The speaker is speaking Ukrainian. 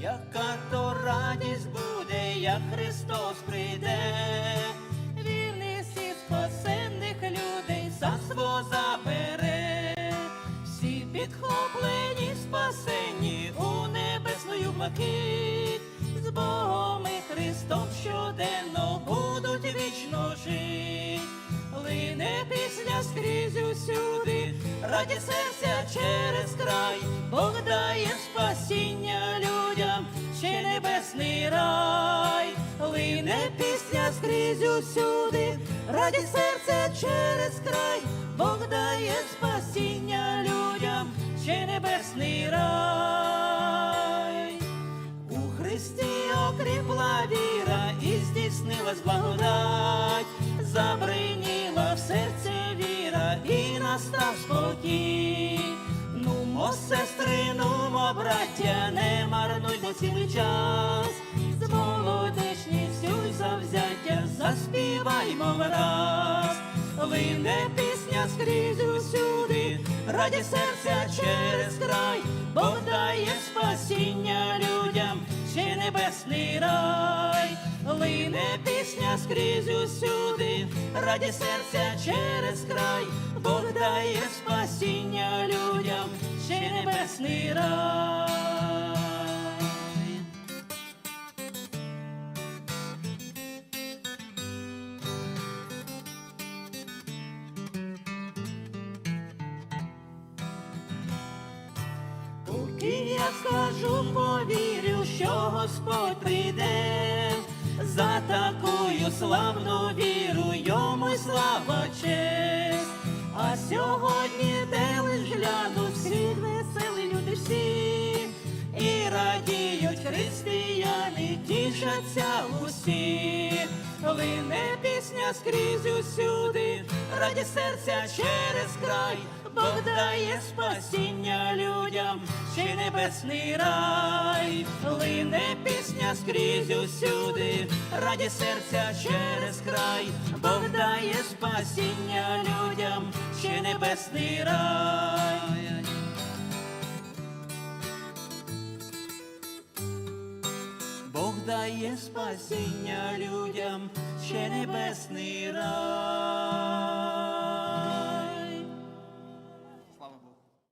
Яка то радість буде, як Христос прийде, вільних і спасенних людей царство забере, всі підхоплені, спасені у небесну блакить, з Богом щоденно будуть вічно жить. Лине пісня скрізь усюди, раді серця через край, Бог дає спасіння людям, ще небесний рай, лине пісня скрізь усюди, раді серця через край, Бог дає спасіння людям, ще небесний рай. Христі окріпла віра здійснилась благодать, забриніла в серці віра і настав спокій. Нумо, сестри, нумо, браття, не марнуймо цілий час, з молодечністю завзяття заспіваймо враз. Лине пісня скрізь усюди, раді серця через край, Бог дає спасіння людям, ще небесний рай, лине пісня скрізь усюди, раді серця через край, Бог дає спасіння людям, ще небесний рай. Поки я скажу, повірю, що Господь прийде, за такую славну віру йому слава честь. А сьогодні де лиш гляну, світ веселі люди всі, і радіють християни, тішаться усі. Лине пісня скрізь усюди, раді серця через край, Бог дає спасіння людям, ще небесний рай, лине пісня скрізь усюди, раді серця через край, Бог дає спасіння людям, ще небесний рай. Дає спасіння людям, ще небесний рай.